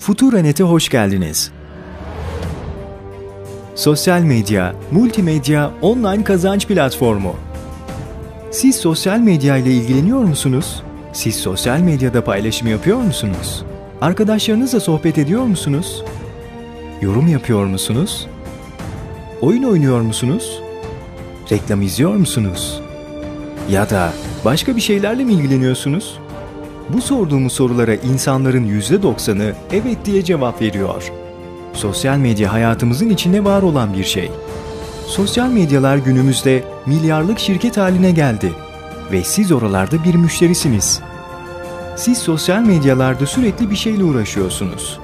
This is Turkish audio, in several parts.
Futuranet'e hoş geldiniz. Sosyal medya, multimedya, online kazanç platformu. Siz sosyal medya ile ilgileniyor musunuz? Siz sosyal medyada paylaşım yapıyor musunuz? Arkadaşlarınızla sohbet ediyor musunuz? Yorum yapıyor musunuz? Oyun oynuyor musunuz? Reklam izliyor musunuz? Ya da başka bir şeylerle mi ilgileniyorsunuz? Bu sorduğumuz sorulara insanların %90'ı evet diye cevap veriyor. Sosyal medya hayatımızın içinde var olan bir şey. Sosyal medyalar günümüzde milyarlık şirket haline geldi ve siz oralarda bir müşterisiniz. Siz sosyal medyalarda sürekli bir şeyle uğraşıyorsunuz.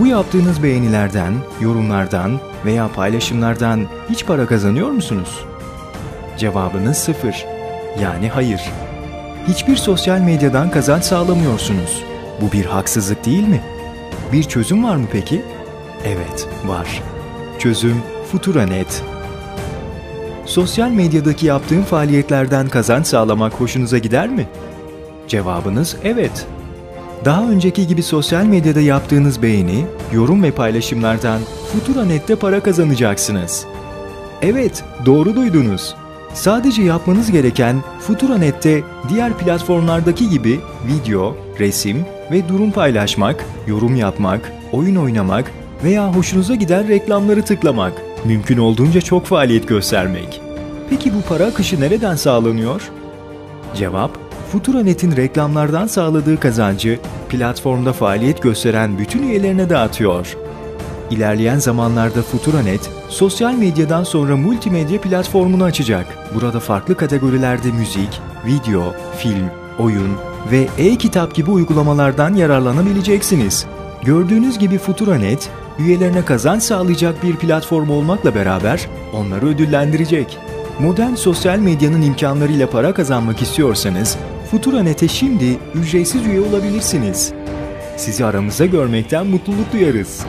Bu yaptığınız beğenilerden, yorumlardan veya paylaşımlardan hiç para kazanıyor musunuz? Cevabınız sıfır. Yani hayır hiçbir sosyal medyadan kazanç sağlamıyorsunuz. Bu bir haksızlık değil mi? Bir çözüm var mı peki? Evet, var. Çözüm Futuranet. Sosyal medyadaki yaptığım faaliyetlerden kazanç sağlamak hoşunuza gider mi? Cevabınız evet. Daha önceki gibi sosyal medyada yaptığınız beğeni, yorum ve paylaşımlardan Futuranet'te para kazanacaksınız. Evet, doğru duydunuz. Sadece yapmanız gereken Futuranet'te diğer platformlardaki gibi video, resim ve durum paylaşmak, yorum yapmak, oyun oynamak veya hoşunuza giden reklamları tıklamak. Mümkün olduğunca çok faaliyet göstermek. Peki bu para akışı nereden sağlanıyor? Cevap, Futuranet'in reklamlardan sağladığı kazancı platformda faaliyet gösteren bütün üyelerine dağıtıyor. İlerleyen zamanlarda Futuranet, sosyal medyadan sonra multimedya platformunu açacak. Burada farklı kategorilerde müzik, video, film, oyun ve e-kitap gibi uygulamalardan yararlanabileceksiniz. Gördüğünüz gibi Futuranet, üyelerine kazanç sağlayacak bir platform olmakla beraber onları ödüllendirecek. Modern sosyal medyanın imkanlarıyla para kazanmak istiyorsanız Futuranet'e şimdi ücretsiz üye olabilirsiniz. Sizi aramızda görmekten mutluluk duyarız.